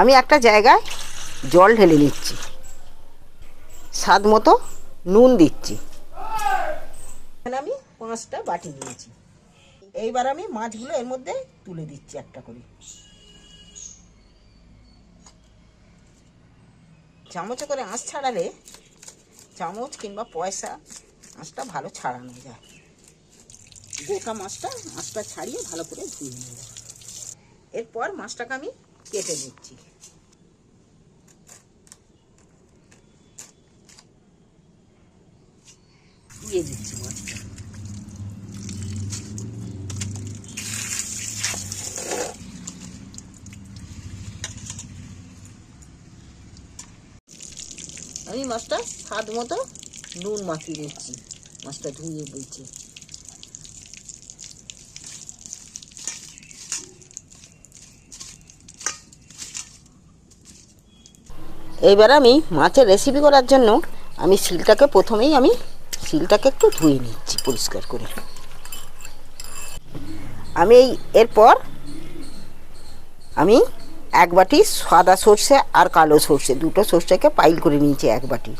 আমি একটা জায়গায় জল ঢেলে নিচ্ছি। স্বাদ মতো নুন দিচ্ছি। এখানে আমি পাঁচটা বাটি নিয়েছি। এইবার আমি মাছগুলো এর মধ্যে তুলে দিচ্ছি একটা করে। চামচে করে আঁশ ছাড়ালে চামচ কিংবা পয়সা আঁশটা ভালো ছাড়ানো যায়। গোটা মাছটা মাছটা ছাড়িয়ে ভালো করে ধুয়ে নিয়ে যায় এরপর মাছটাকে আমি কেটে নিচ্ছি। দিয়ে দিচ্ছি মাছটা আমি মাছটা স্বাদ মতো নুন মাখিয়ে দিচ্ছি মাছটা ধুয়ে বইছে। এবার আমি মাছের রেসিপি করার জন্য আমি শিলটাকে প্রথমেই আমি শিলটাকে একটু ধুয়ে নিচ্ছি পরিষ্কার করে। আমি এই এরপর আমি এক বাটি সাদা সর্ষে আর কালো সর্ষে দুটো সর্ষেকে পাইল করে নিয়েছি এক বাটি।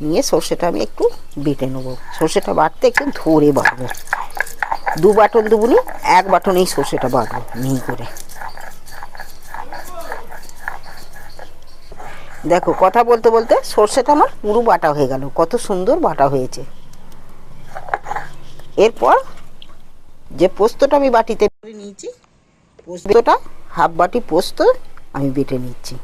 নিয়ে সর্ষেটা আমি একটু বেটে নেব। সর্ষেটা বাটতে একটু ধরে বাটবো। দু বাটন দুবুনি এক বাটনেই সর্ষেটা বাটবো, মিহি করে। দেখো, কথা বলতে বলতে সর্ষেটা আমার পুরো বাটা হয়ে গেল। কত সুন্দর বাটা হয়েছে। এরপর যে পোস্তটা আমি বাটিতে করে নিয়েছি, পোস্তটা হাফ বাটি পোস্ত আমি বেটে নিচ্ছি।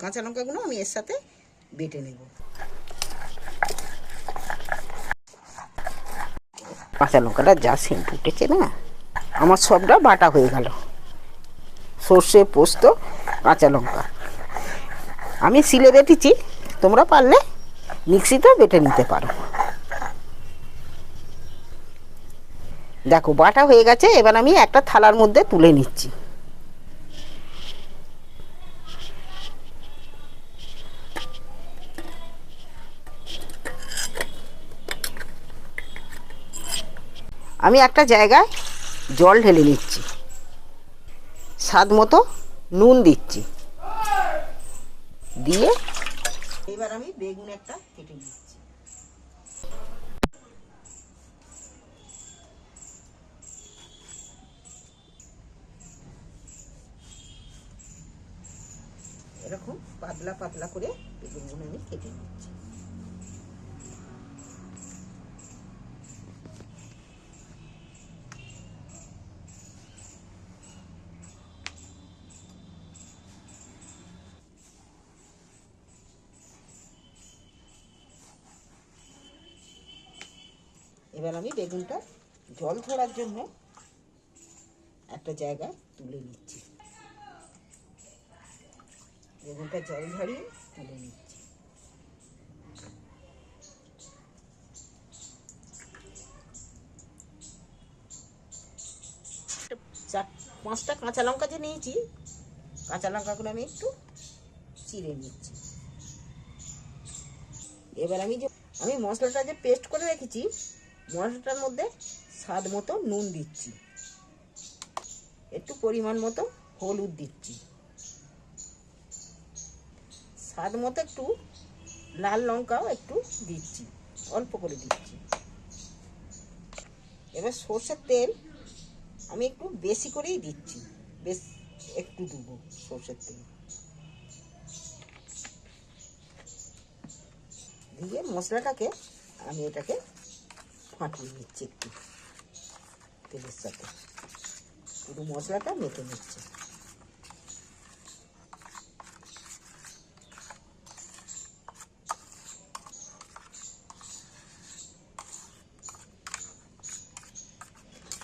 কাঁচা লঙ্কাগুলো আমি এর সাথে বেটে নেব। কাঁচা লঙ্কাটা যা সিম ফুটেছে না, আমার সবটা বাটা হয়ে গেল। সর্ষে, পোস্ত, কাঁচা লঙ্কা। আমি সিলে বেটেছি, তোমরা পারলে মিক্সিতে বেটে নিতে পারো। দেখো, বাটা হয়ে গেছে, এবার আমি একটা থালার মধ্যে তুলে নিচ্ছি। আমি একটা জায়গায় জল ঢেলে নিচ্ছি। স্বাদ মতো নুন দিচ্ছি। দিয়ে এবার আমি বেগুন একটা কেটে নিচ্ছি। এরকম পাতলা পাতলা করে বেগুনগুলো আমি কেটে নিচ্ছি। এবার আমি বেগুনটা জল ধরার জন্য একটা জায়গায় তুলে নিচ্ছি। বেগুনটা জল ঝরিয়ে তুলে নিচ্ছি। চার, পাঁচটা কাঁচা লঙ্কা যে নিয়েছি, কাঁচা লঙ্কাগুলো আমি একটু চিড়ে নিচ্ছি। এবার আমি যে, আমি মশলাটা যে পেস্ট করে রেখেছি মশলাটার মধ্যে স্বাদ মতো নুন দিচ্ছি। একটু পরিমাণ মতো হলুদ দিচ্ছি। স্বাদ মতো একটু লাল লঙ্কাও একটু দিচ্ছি, অল্প করে দিচ্ছি। এবার সর্ষের তেল আমি একটু বেশি করেই দিচ্ছি, বেশ একটু দেবো সর্ষের তেল। দিয়ে মশলাটাকে আমি এটাকে একটু। তেলের সাথে। পুরো মশলাটা মেখে নিচ্ছে।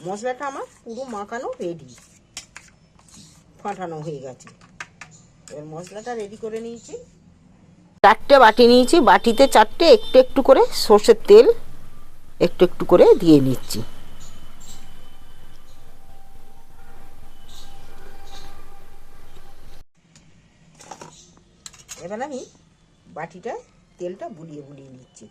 মশলাটা আমার পুরো মাখানো রেডি ফাটানো হয়ে গেছে। এবার মশলাটা রেডি করে নিয়েছি। চারটে বাটি নিয়েছি। বাটিতে চারটে, একটু একটু করে সর্ষের তেল। একটু একটু করে দিয়ে নিচ্ছি। এবার আমি বাটিটা, তেলটা বুলিয়ে বুলিয়ে নিচ্ছি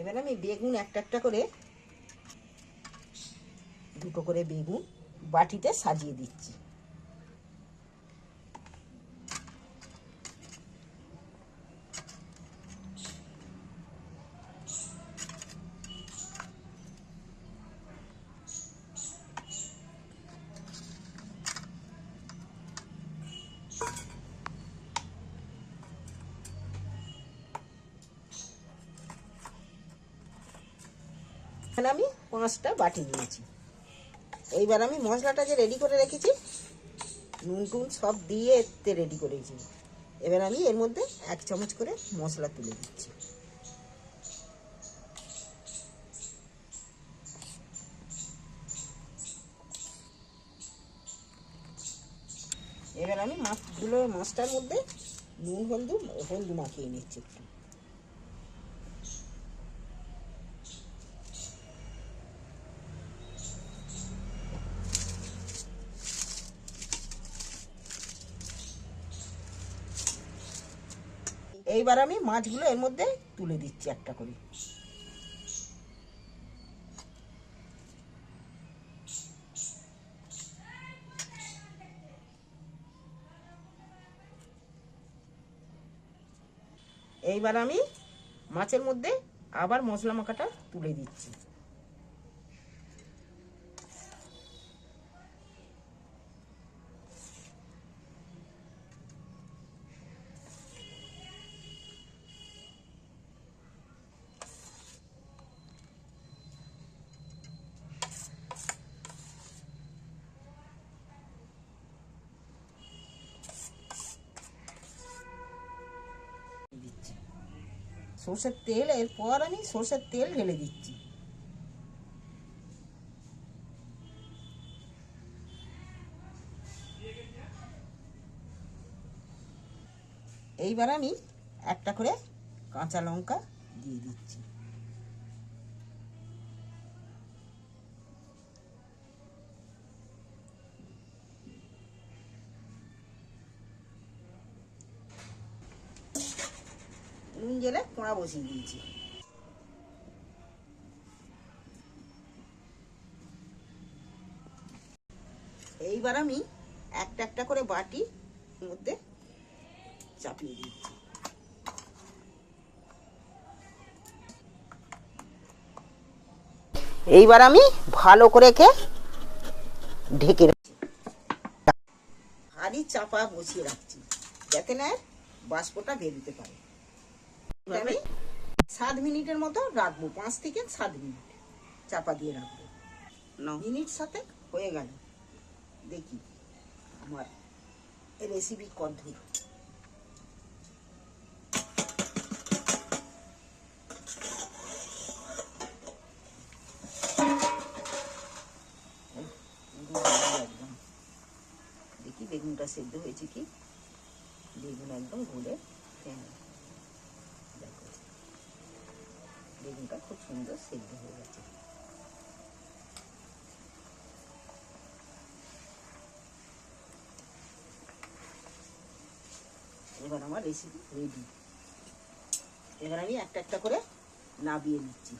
এবার আমি বেগুন একটা একটা করে দুটো করে বেগুন বাটিতে সাজিয়ে দিচ্ছি। আমি পাঁচটা বাটি নিয়েছি। এইবার আমি মশলাটা যে রেডি করে রেখেছি, নুন টুন সব দিয়ে এতে রেডি করেছি এবার আমি এর মধ্যে এক চামচ করে মশলা তুলে দিচ্ছি। এবার আমি মাছগুলো মাছটার মধ্যে নুন, হলদু হলদু মাখিয়ে নিচ্ছি একটু। এইবার আমি মাছগুলো এর মধ্যে তুলে দিচ্ছি একটা করে। এইবার আমি মাছের মধ্যে আবার মশলা মাখাটা তুলে দিচ্ছি। সর্ষের তেল, এরপর আমি সর্ষের তেল ঢেলে দিচ্ছি। এইবার আমি একটা করে কাঁচা লঙ্কা দিয়ে দিচ্ছি। নুন জেলে কোঁড়া বসিয়ে দিয়েছি। এইবার আমি একটা একটা করে বাটি মধ্যে চাপিয়ে দিচ্ছি। এইবার আমি ভালো করে কে ঢেকে রাখছি। হাড়ি চাপা বসিয়ে রাখছি, যাতে না বাষ্পটা বেরোতে পারে। আমি সাত মিনিটের মতো রাখব পাঁচ থেকে সাত মিনিট। চাপা দিয়ে রাখব। ন মিনিট সাথে হয়ে গেল। দেখি আমার রেসিপি কদ্দূর দেখি বেগুনটা সেদ্ধ হয়েছে কি? বেগুন একদম গলে হ্যাঁ বেগুনটা খুব সুন্দর সেদ্ধ হয়ে গেছে। এবার আমার রেসিপি রেডি এবার আমি একটা একটা করে নাবিয়ে নিচ্ছি।